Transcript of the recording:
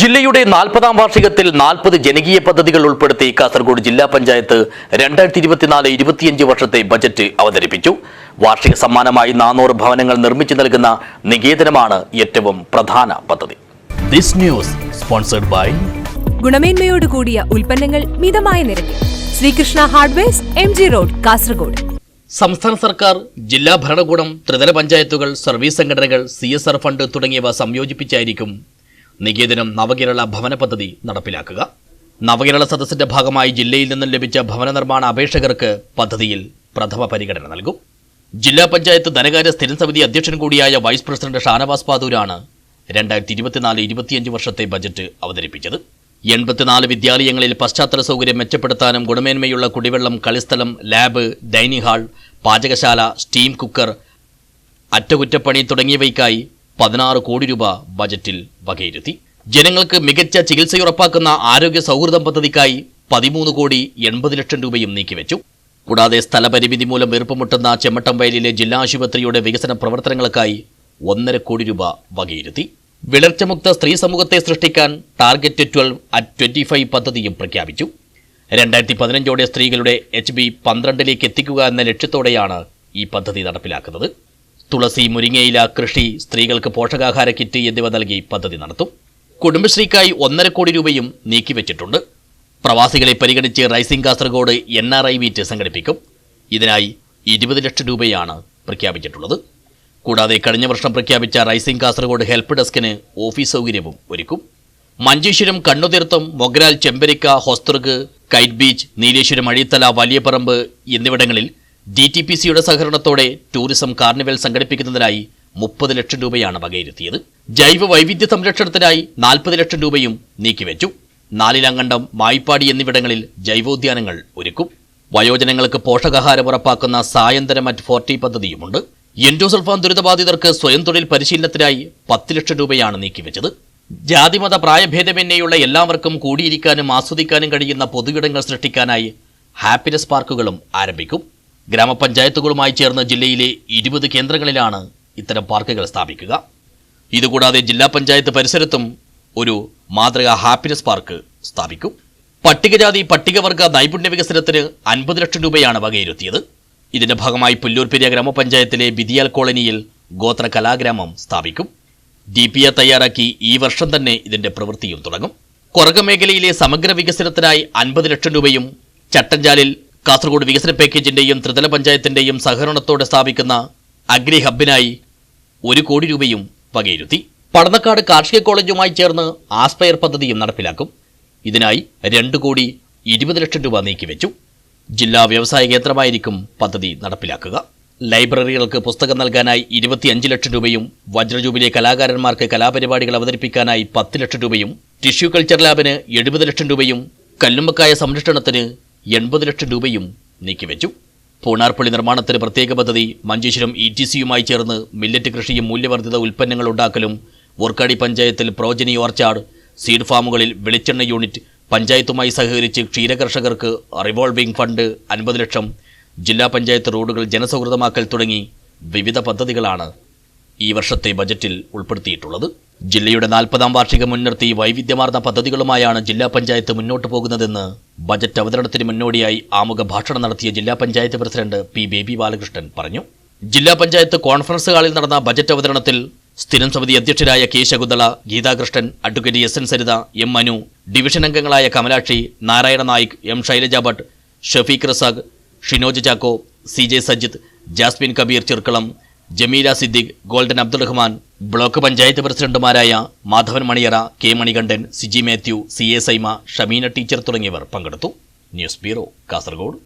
ജില്ലയുടെ നാൽപ്പതാം വാർഷികത്തിൽ നാൽപ്പത് ജനകീയ പദ്ധതികൾ ഉൾപ്പെടുത്തി കാസർഗോഡ് ജില്ലാ പഞ്ചായത്ത് രണ്ടായിരത്തി ഇരുപത്തിനാല് ഇരുപത്തിയഞ്ച് വർഷത്തെ ബജറ്റ് അവതരിപ്പിച്ചു. വാർഷിക സമ്മാനമായി നാനൂറ് ഭവനങ്ങൾ നിർമ്മിച്ചു നൽകുന്ന നികേതനമാണ് ഏറ്റവും പ്രധാന പദ്ധതി. ദിസ് ന്യൂസ് സ്പോൺസർഡ് ബൈ ഗുണമേന്മയോട് കൂടിയ ഉൽപ്പന്നങ്ങൾ മിതമായ നിരക്കിൽ. Sreekrishna hardwares M G road Kasaragod. സംസ്ഥാന സർക്കാർ ജില്ലാ ഭരണകൂടം ത്രിതല പഞ്ചായത്തുകൾ സർവീസ് സംഘടനകൾ സി എസ് ആർ ഫണ്ട് തുടങ്ങിയവ സംയോജിപ്പിച്ചായിരിക്കും നികേതനം നവകേരള ഭവന പദ്ധതി നടപ്പിലാക്കുക. നവകേരള സദസ്സിന്റെ ഭാഗമായി ജില്ലയിൽ നിന്നും ലഭിച്ച ഭവന നിർമ്മാണ അപേക്ഷകർക്ക് പദ്ധതിയിൽ പ്രഥമ പരിഗണന നൽകും. ജില്ലാ പഞ്ചായത്ത് ധനകാര്യ സ്ഥിരം സമിതി അധ്യക്ഷൻ കൂടിയായ വൈസ് പ്രസിഡന്റ് ഷാനവാസ് പാതൂരാണ് രണ്ടായിരത്തി ഇരുപത്തിനാല് ഇരുപത്തിയഞ്ച് വർഷത്തെ ബജറ്റ് അവതരിപ്പിച്ചത്. എൺപത്തിനാല് വിദ്യാലയങ്ങളിൽ പശ്ചാത്തല സൗകര്യം മെച്ചപ്പെടുത്താനും ഗുണമേന്മയുള്ള കുടിവെള്ളം കളിസ്ഥലം ലാബ് ഡൈനിങ് ഹാൾ പാചകശാല സ്റ്റീം കുക്കർ അറ്റകുറ്റപ്പണി തുടങ്ങിയവയ്ക്കായി പതിനാറ് കോടി രൂപ ബജറ്റിൽ വകയിരുത്തി. ജനങ്ങൾക്ക് മികച്ച ചികിത്സയുറപ്പാക്കുന്ന ആരോഗ്യ സൗഹൃദം പദ്ധതിക്കായി പതിമൂന്ന് കോടി എൺപത് ലക്ഷം രൂപയും നീക്കിവെച്ചു. കൂടാതെ സ്ഥലപരിമിതി മൂലം വീർപ്പുമുട്ടുന്ന ചെമ്മട്ടം വയലിലെ ജില്ലാ ആശുപത്രിയുടെ വികസന പ്രവർത്തനങ്ങൾക്കായി ഒന്നര കോടി രൂപ വകയിരുത്തി. വിളർച്ചമുക്ത സ്ത്രീ സമൂഹത്തെ സൃഷ്ടിക്കാൻ target twelve at twenty five പദ്ധതിയും പ്രഖ്യാപിച്ചു. രണ്ടായിരത്തി പതിനഞ്ചോടെ സ്ത്രീകളുടെ എച്ച് ബി പന്ത്രണ്ടിലേക്ക് എത്തിക്കുക എന്ന ലക്ഷ്യത്തോടെയാണ് ഈ പദ്ധതി നടപ്പിലാക്കുന്നത്. തുളസി മുരിങ്ങയില കൃഷി സ്ത്രീകൾക്ക് പോഷകാഹാര കിറ്റ് എന്നിവ നൽകി പദ്ധതി നടത്തും. കുടുംബശ്രീക്കായി ഒന്നര കോടി രൂപയും നീക്കിവെച്ചിട്ടുണ്ട് പ്രവാസികളെ പരിഗണിച്ച് rising Kasaragod N R I meet സംഘടിപ്പിക്കും. ഇതിനായി ഇരുപത് ലക്ഷം രൂപയാണ് പ്രഖ്യാപിച്ചിട്ടുള്ളത്. കൂടാതെ കഴിഞ്ഞ വർഷം പ്രഖ്യാപിച്ച റൈസിംഗ് കാസർഗോഡ് ഹെൽപ്പ് ഡെസ്കിന് ഓഫീസ് സൗകര്യവും ഒരുക്കും. മഞ്ചേശ്വരം കണ്ണുതീർത്തം മൊഗ്രാൽ ചെമ്പരിക്ക ഹൊസ്തൃഗ് കൈറ്റ് ബീച്ച് നീലേശ്വരം അഴീത്തല വലിയപറമ്പ് എന്നിവിടങ്ങളിൽ ഡി ടി പി സിയുടെ സഹകരണത്തോടെ ടൂറിസം കാർണിവൽ സംഘടിപ്പിക്കുന്നതിനായി മുപ്പത് ലക്ഷം രൂപയാണ് വകയിരുത്തിയത്. ജൈവ വൈവിധ്യ സംരക്ഷണത്തിനായി നാൽപ്പത് ലക്ഷം രൂപയും നീക്കിവെച്ചു. നാലിലങ്കണ്ടം മായിപ്പാടി എന്നിവിടങ്ങളിൽ ജൈവോദ്യാനങ്ങൾ ഒരുക്കും. വയോജനങ്ങൾക്ക് പോഷകാഹാരം ഉറപ്പാക്കുന്ന സായന്തനം അറ്റ് ഫോർട്ടി പദ്ധതിയുമുണ്ട്. എൻഡോസൾഫാൻ ദുരിതബാധിതർക്ക് സ്വയം തൊഴിൽ പരിശീലനത്തിനായി പത്ത് ലക്ഷം രൂപയാണ് നീക്കിവെച്ചത്. ജാതിമത പ്രായഭേദമെന്നെയുള്ള എല്ലാവർക്കും കൂടിയിരിക്കാനും ആസ്വദിക്കാനും കഴിയുന്ന പൊതുവിടങ്ങൾ സൃഷ്ടിക്കാനായി ഹാപ്പിനെസ് പാർക്കുകളും ആരംഭിക്കും. ഗ്രാമപഞ്ചായത്തുകളുമായി ചേർന്ന് ജില്ലയിലെ ഇരുപത് കേന്ദ്രങ്ങളിലാണ് ഇത്തരം പാർക്കുകൾ സ്ഥാപിക്കുക. ഇതുകൂടാതെ ജില്ലാ പഞ്ചായത്ത് പരിസരത്തും ഒരു മാതൃക ഹാപ്പിനെസ് പാർക്ക് സ്ഥാപിക്കും. പട്ടികജാതി പട്ടികവർഗ നൈപുണ്യ വികസനത്തിന് അൻപത് ലക്ഷം രൂപയാണ് വകയിരുത്തിയത്. ഇതിന്റെ ഭാഗമായി പുല്ലൂർപ്പെരിയ ഗ്രാമപഞ്ചായത്തിലെ ബിദിയാൽ കോളനിയിൽ ഗോത്ര കലാഗ്രാമം സ്ഥാപിക്കും. ഡി പി എ തയ്യാറാക്കി ഈ വർഷം തന്നെ ഇതിന്റെ പ്രവൃത്തിയും തുടങ്ങും. കൊറക മേഖലയിലെ സമഗ്ര വികസനത്തിനായി അൻപത് ലക്ഷം രൂപയും ചട്ടഞ്ചാലിൽ കാസർഗോഡ് വികസന പാക്കേജിന്റെയും ത്രിതല പഞ്ചായത്തിന്റെയും സഹകരണത്തോടെ സ്ഥാപിക്കുന്ന അഗ്രി ഹബിനായി ഒരു കോടി രൂപയും വകയിരുത്തി. പടന്നക്കാട് കാർഷിക കോളേജുമായി ചേർന്ന് ആസ്പയർ പദ്ധതിയും നടപ്പിലാക്കും. ഇതിനായി രണ്ട് കോടി ഇരുപത് ലക്ഷം രൂപ നീക്കിവെച്ചു. ജില്ലാ വ്യവസായ കേന്ദ്രമായിരിക്കും പദ്ധതി നടപ്പിലാക്കുക. ലൈബ്രറികൾക്ക് പുസ്തകം നൽകാനായി ഇരുപത്തിയഞ്ച് ലക്ഷം രൂപയും വജ്രജൂബിലെ കലാകാരന്മാർക്ക് കലാപരിപാടികൾ അവതരിപ്പിക്കാനായി പത്ത് ലക്ഷം രൂപയും ടിഷ്യൂ കൾച്ചർ ലാബിന് എഴുപത് ലക്ഷം രൂപയും കല്ലുമ്മക്കായ സംരക്ഷണത്തിന് എൺപത് ലക്ഷം രൂപയും നീക്കിവെച്ചു. പൂണാർപ്പള്ളി നിർമ്മാണത്തിന് പ്രത്യേക പദ്ധതി മഞ്ചേശ്വരം ഇ ടി സിയുമായി ചേർന്ന് മില്ലറ്റ് കൃഷിയും മൂല്യവർദ്ധിത ഉൽപ്പന്നങ്ങൾ ഉണ്ടാക്കലും ഓർക്കാടി പഞ്ചായത്തിൽ പ്രോജനി ഓർച്ചാർഡ് സീഡ് ഫാമുകളിൽ വെളിച്ചെണ്ണ യൂണിറ്റ് പഞ്ചായത്തുമായി സഹകരിച്ച് ക്ഷീരകർഷകർക്ക് റിവോൾവിംഗ് ഫണ്ട് അൻപത് ലക്ഷം ജില്ലാ പഞ്ചായത്ത് റോഡുകൾ ജനസൗഹൃദമാക്കൽ തുടങ്ങി വിവിധ പദ്ധതികളാണ് ഈ വർഷത്തെ ബജറ്റിൽ ഉൾപ്പെടുത്തിയിട്ടുള്ളത്. ജില്ലയുടെ നാൽപ്പതാം വാർഷികം മുൻനിർത്തി വൈവിധ്യമാർന്ന പദ്ധതികളുമായാണ് ജില്ലാ പഞ്ചായത്ത് മുന്നോട്ട് പോകുന്നതെന്ന് ബജറ്റ് അവതരണത്തിന് മുന്നോടിയായി ആമുഖ ഭാഷണം നടത്തിയ ജില്ലാ പഞ്ചായത്ത് പ്രസിഡന്റ് പി ബേബി ബാലകൃഷ്ണൻ പറഞ്ഞു. ജില്ലാ പഞ്ചായത്ത് കോൺഫറൻസ് ഹാളിൽ നടന്ന ബജറ്റ് അവതരണത്തിൽ സ്ഥിരം സമിതി അധ്യക്ഷരായ K Shakunthala Geethakrishnan advocate S N Saritha M Manu division അംഗങ്ങളായ Kamalakshi Narayana Naik M Shailaja Bhat Shafeeq Razak Shinoj Chacko C J Sajith Jasmine Kabeer Cherkalam Jameela Siddique golden Abdul Rahman block panchayat പ്രസിഡന്റുമാരായ Madhavan Maniyara K Manikandan Siji Mathew C A Saima Shameena teacher തുടങ്ങിയവർ പങ്കെടുത്തു. News bureau Kasaragod.